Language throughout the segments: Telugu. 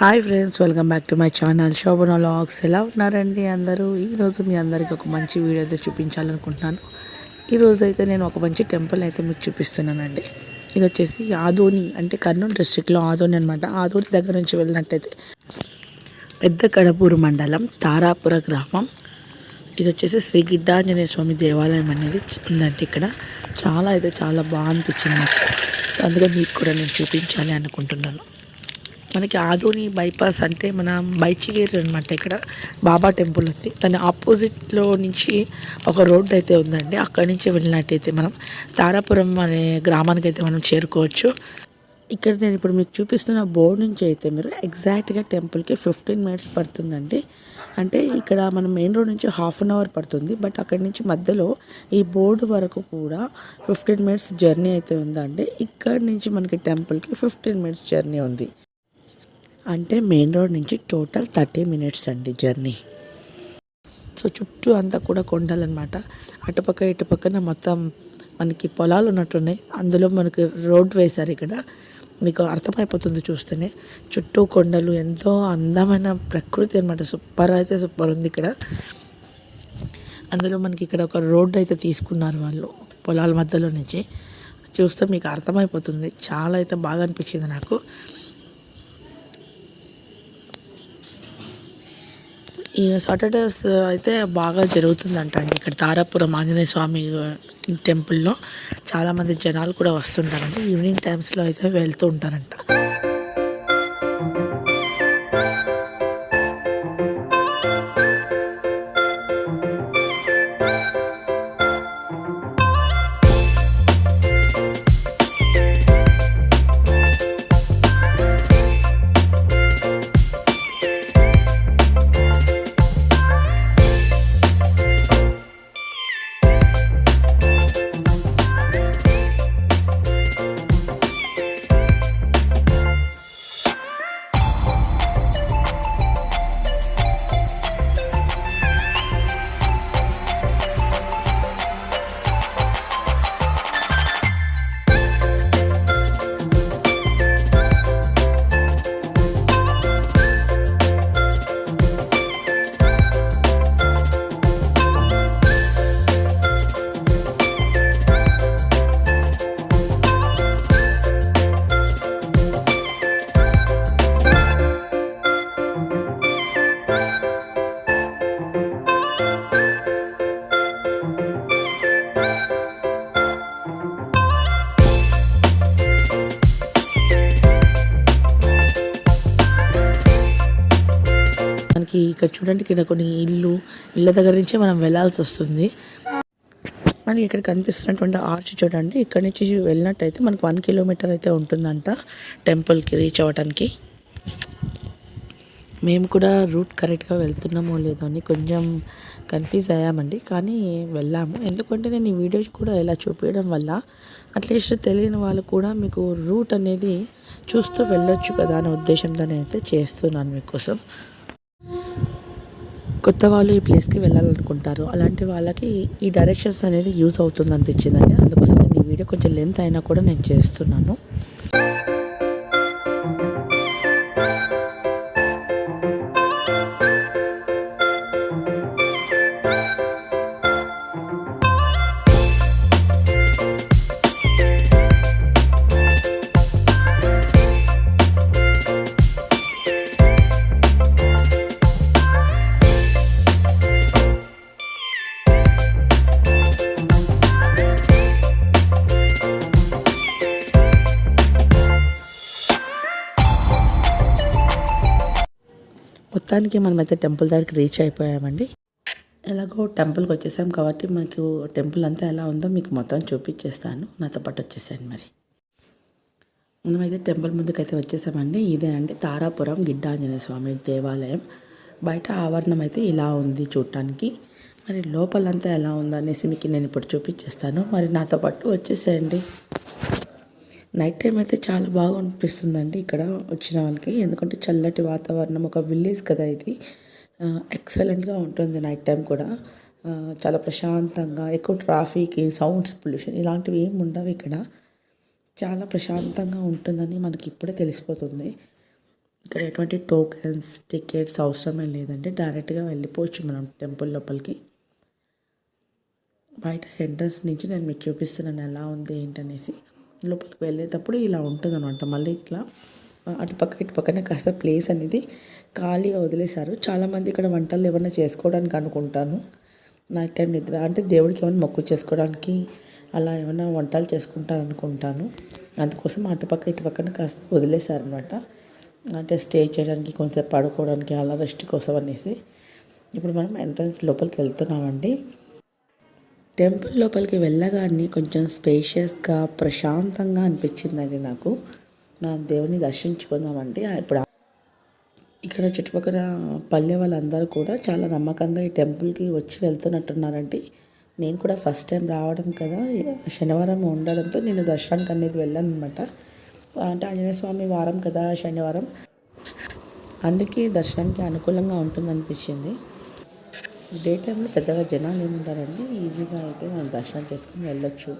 Hi friends welcome back to my channel. Shobhana vlogs ఎలా ఉన్నారండి అందరూ? ఈరోజు మీ అందరికీ ఒక మంచి వీడియో అయితే చూపించాలనుకుంటున్నాను. ఈరోజు అయితే నేను ఒక మంచి టెంపుల్ అయితే మీకు చూపిస్తున్నానండి. ఇది వచ్చేసి ఆదోని అంటే కర్నూలు డిస్ట్రిక్ట్లో ఆదోని అనమాట ఆదోని దగ్గర నుంచి వెళ్ళినట్టయితే పెద్ద కడపూరు మండలం తారాపుర గ్రామం. ఇది వచ్చేసి శ్రీ గిడ్డాంజనేయ స్వామి దేవాలయం అనేది ఉందండి ఇక్కడ. చాలా అయితే చాలా బాగా అనిపించింది నాకు. సో అందుకే మీకు కూడా నేను చూపించాలి అనుకుంటున్నాను. మనకి ఆదోని బైపాస్ అంటే మన బైచిగేరు అనమాట ఇక్కడ బాబా టెంపుల్ ఉంది. దాని ఆపోజిట్లో నుంచి ఒక రోడ్ అయితే ఉందండి. అక్కడి నుంచి వెళ్ళినట్టయితే మనం తారాపురం అనే గ్రామానికి అయితే మనం చేరుకోవచ్చు. ఇక్కడ నేను ఇప్పుడు మీకు చూపిస్తున్న బోర్డు నుంచి అయితే మీరు ఎగ్జాక్ట్గా టెంపుల్కి ఫిఫ్టీన్ మినిట్స్ పడుతుందండి. అంటే ఇక్కడ మనం మెయిన్ రోడ్ నుంచి హాఫ్ అన్ అవర్ పడుతుంది. బట్ అక్కడి నుంచి మధ్యలో ఈ బోర్డు వరకు కూడా ఫిఫ్టీన్ మినిట్స్ జర్నీ అయితే ఉందండి. ఇక్కడ నుంచి మనకి టెంపుల్కి ఫిఫ్టీన్ మినిట్స్ జర్నీ ఉంది. అంటే మెయిన్ రోడ్ నుంచి టోటల్ థర్టీ మినిట్స్ అండి జర్నీ. సో చుట్టూ అంతా కూడా కొండలన్నమాట. అటుపక్క ఇటుపక్కన మొత్తం మనకి పొలాలు ఉన్నట్టున్నాయి. అందులో మనకి రోడ్ వేశారు ఇక్కడ. మీకు అర్థమైపోతుంది చూస్తేనే. చుట్టూ కొండలు ఎంతో అందమైన ప్రకృతి అనమాట సూపర్ అయితే సూపర్ ఉంది ఇక్కడ. అందులో మనకి ఇక్కడ ఒక రోడ్ అయితే తీసుకున్నారు వాళ్ళు పొలాల మధ్యలో నుంచి. చూస్తే మీకు అర్థమైపోతుంది. చాలా అయితే బాగా అనిపించింది నాకు. ఈ సాటర్డేస్ uh, అయితే బాగా జరుగుతుందంట అండి. ఇక్కడ తారాపురం ఆంజనేయ స్వామి uh, టెంపుల్లో చాలామంది జనాలు కూడా వస్తుంటారండి ఈవినింగ్ టైమ్స్లో అయితే వెళ్తూ ఉంటారంట. మనకి ఇక్కడ చూడండి ఇక్కడ కొన్ని ఇల్లు ఇళ్ళ దగ్గర నుంచి మనం వెళ్ళాల్సి వస్తుంది. మనకి ఇక్కడ కనిపిస్తున్నటువంటి ఆర్చ్ చూడండి. ఇక్కడ నుంచి వెళ్ళినట్టయితే మనకు వన్ కిలోమీటర్ అయితే ఉంటుందంట టెంపుల్కి రీచ్ అవ్వడానికి మేము కూడా రూట్ కరెక్ట్గా వెళ్తున్నామో లేదో అని కొంచెం కన్ఫ్యూజ్ అయ్యామండి. కానీ వెళ్ళాము. ఎందుకంటే నేను ఈ వీడియోస్ కూడా ఇలా చూపించడం వల్ల అట్లీస్ట్ తెలియని వాళ్ళు కూడా మీకు రూట్ అనేది చూస్తూ వెళ్ళొచ్చు కదా అనే ఉద్దేశంతో అయితే చేస్తున్నాను మీకోసం. కొత్త వాళ్ళు ఈ ప్లేస్కి వెళ్ళాలనుకుంటారు. అలాంటి వాళ్ళకి ఈ డైరెక్షన్స్ అనేది యూజ్ అవుతుంది అనిపించిందండి అందుకోసం నేను ఈ వీడియో కొంచెం లెంత్ అయినా కూడా నేను చేస్తున్నాను. మొత్తానికి మనమైతే టెంపుల్ దగ్గరికి రీచ్ అయిపోయామండి. ఎలాగో టెంపుల్కి వచ్చేసాం కాబట్టి మనకు టెంపుల్ అంతా ఎలా ఉందో మీకు మొత్తం చూపించేస్తాను. నాతో పాటు వచ్చేసాను మరి. మనమైతే టెంపుల్ ముందుకైతే వచ్చేసామండి. ఇదేనండి తారాపురం గిడ్డాంజనేయ స్వామి దేవాలయం. బయట ఆవరణం అయితే ఇలా ఉంది చూడటానికి. మరి లోపలంతా ఎలా ఉందనేసి మీకు నేను ఇప్పుడు చూపించేస్తాను. మరి నాతో పాటు వచ్చేసేయండి. నైట్ టైం అయితే చాలా బాగా అనిపిస్తుందండి ఇక్కడ వచ్చిన వాళ్ళకి. ఎందుకంటే చల్లటి వాతావరణం ఒక విలేజ్ కదా ఇది. ఎక్సలెంట్గా ఉంటుంది నైట్ టైం కూడా. చాలా ప్రశాంతంగా ఎక్కువ ట్రాఫిక్ సౌండ్స్ పొల్యూషన్ ఇలాంటివి ఏమి ఉండవు ఇక్కడ. చాలా ప్రశాంతంగా ఉంటుందని మనకి ఇప్పుడే తెలిసిపోతుంది. ఇక్కడ ఎటువంటి టోకెన్స్ టికెట్స్ అవసరమే లేదంటే డైరెక్ట్గా వెళ్ళిపోవచ్చు మనం టెంపుల్ లోపలికి. బయట ఎంట్రన్స్ నుంచి నేను మీకు చూపిస్తున్నాను ఎలా ఉంది ఏంటనేసి. లోపలికి వెళ్ళేటప్పుడు ఇలా ఉంటుంది అనమాట మళ్ళీ ఇట్లా అటుపక్క ఇటుపక్కనే కాస్త ప్లేస్ అనేది ఖాళీగా వదిలేశారు. చాలామంది ఇక్కడ వంటలు ఏమైనా చేసుకోవడానికి అనుకుంటాను. నైట్ టైం నిద్ర అంటే దేవుడికి ఏమైనా మొక్కు చేసుకోవడానికి అలా ఏమైనా వంటలు చేసుకుంటాను అనుకుంటాను. అందుకోసం అటుపక్క ఇటుపక్కన కాస్త కాస్త వదిలేశారనమాట అంటే స్టే చేయడానికి కొంచెం పడుకోవడానికి అలా రెస్ట్ కోసం అనేసి. ఇప్పుడు మనం ఎంట్రన్స్ లోపలికి వెళ్తున్నామండి. టెంపుల్ లోపలికి వెళ్ళగానే కొంచెం స్పేషియస్గా ప్రశాంతంగా అనిపించిందండి నాకు. నా దేవుని దర్శించుకుందామండి ఇప్పుడు ఇక్కడ చుట్టుపక్కల పల్లె వాళ్ళందరూ కూడా చాలా నమ్మకంగా ఈ టెంపుల్కి వచ్చి వెళ్తున్నట్టున్నారండి. నేను కూడా ఫస్ట్ టైం రావడం కదా శనివారం ఉండడంతో నేను దర్శనానికి అనేది వెళ్ళాను అనమాట అంటే ఆంజనేయ స్వామి వారం కదా శనివారం. అందుకే దర్శనానికి అనుకూలంగా ఉంటుంది అనిపించింది డే టైంలో పెద్దగా జనాలు ఏముంటారండి ఈజీగా అయితే మనం దర్శనం చేసుకుని వెళ్ళొచ్చు.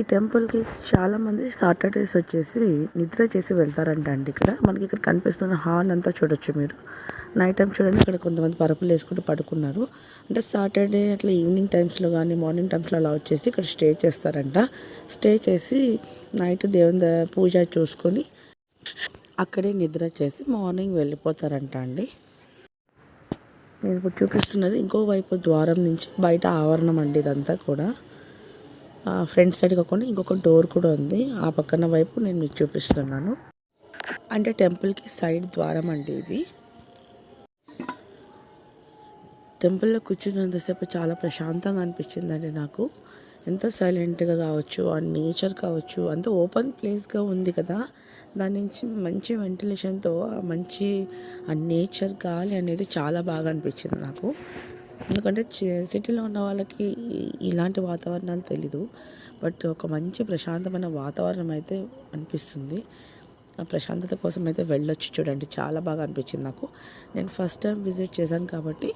ఈ టెంపుల్కి చాలామంది సాటర్డేస్ వచ్చేసి నిద్ర చేసి వెళ్తారంట అండి ఇక్కడ. మనకి ఇక్కడ కనిపిస్తున్న హాల్ అంతా చూడొచ్చు మీరు. నైట్ టైం చూడండి ఇక్కడ కొంతమంది పరుపులు వేసుకుంటూ పడుకున్నారు. అంటే సాటర్డే అట్లా ఈవినింగ్ టైమ్స్లో కానీ మార్నింగ్ టైమ్స్లో అలా వచ్చేసి ఇక్కడ స్టే చేస్తారంట. స్టే చేసి నైట్ దేవుని పూజ చూసుకొని అక్కడే నిద్ర చేసి మార్నింగ్ వెళ్ళిపోతారంట అండి. నేను ఇప్పుడు చూపిస్తున్నది ఇంకో వైపు ద్వారం నుంచి బయట ఆవరణం అండి ఇదంతా కూడా. ఫ్రంట్ సైడ్ కాకుండా ఇంకొక డోర్ కూడా ఉంది. ఆ పక్కన వైపు నేను మీకు చూపిస్తున్నాను. అంటే టెంపుల్కి సైడ్ ద్వారం అండి ఇది. టెంపుల్లో కూర్చున్నంతసేపు చాలా ప్రశాంతంగా అనిపించిందండి నాకు. ఎంత సైలెంట్గా కావచ్చు ఆ నేచర్ కావచ్చు అంత ఓపెన్ ప్లేస్గా ఉంది కదా. దాని నుంచి మంచి వెంటిలేషన్తో మంచి ఆ నేచర్ గాలి అనేది చాలా బాగా అనిపించింది నాకు. ఎందుకంటే సిటీలో ఉన్న వాళ్ళకి ఇలాంటి వాతావరణాలు తెలీదు. బట్ ఒక మంచి ప్రశాంతమైన వాతావరణం అయితే అనిపిస్తుంది. ఆ ప్రశాంతత కోసం అయితే వెళ్ళొచ్చు చూడండి. చాలా బాగా అనిపించింది నాకు. నేను ఫస్ట్ టైం విజిట్ చేశాను కాబట్టి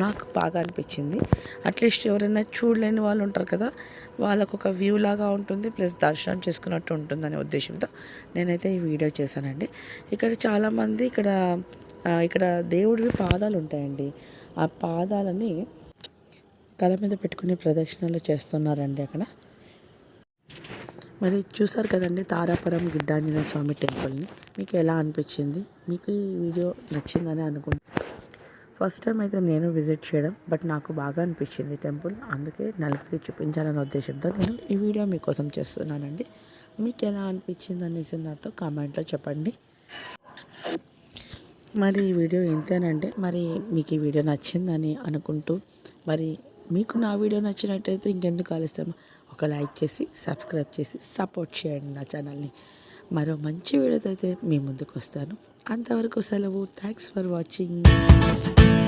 నాకు బాగా అనిపించింది. అట్లీస్ట్ ఎవరైనా చూడలేని వాళ్ళు ఉంటారు కదా వాళ్ళకు ఒక వ్యూ లాగా ఉంటుంది ప్లస్ దర్శనం చేసుకున్నట్టు ఉంటుందనే ఉద్దేశంతో నేనైతే ఈ వీడియో చేశానండి. ఇక్కడ చాలామంది ఇక్కడ ఇక్కడ దేవుడివి పాదాలు ఉంటాయండి. ఆ పాదాలని తల మీద పెట్టుకుని ప్రదక్షిణలు చేస్తున్నారండి అక్కడ. మరి చూసారు కదండి తారాపురం గిడ్డాంజనేయ స్వామి టెంపుల్ని. మీకు ఎలా అనిపించింది? మీకు ఈ వీడియో నచ్చిందని అనుకుంటున్నాను ఫస్ట్ టైం అయితే నేను విజిట్ చేయడం బట్ నాకు బాగా అనిపించింది టెంపుల్. అందుకే నలుగురికి చూపించాలనే ఉద్దేశంతో నేను ఈ వీడియో మీకోసం చేస్తున్నానండి. మీకు ఎలా అనిపించింది అనేసి నాతో కామెంట్లో చెప్పండి. మరి ఈ వీడియో ఇంతేనంటే మరి మీకు ఈ వీడియో నచ్చిందని అనుకుంటూ మరి మీకు నా వీడియో నచ్చినట్టయితే ఇంకెందుకు ఆలస్యం? ఒక లైక్ చేసి సబ్స్క్రైబ్ చేసి సపోర్ట్ చేయండి నా ఛానల్ని. మరో మంచి వీడియోతో అయితే మీ ముందుకు వస్తాను. అంతవరకు సెలవు. Thanks for watching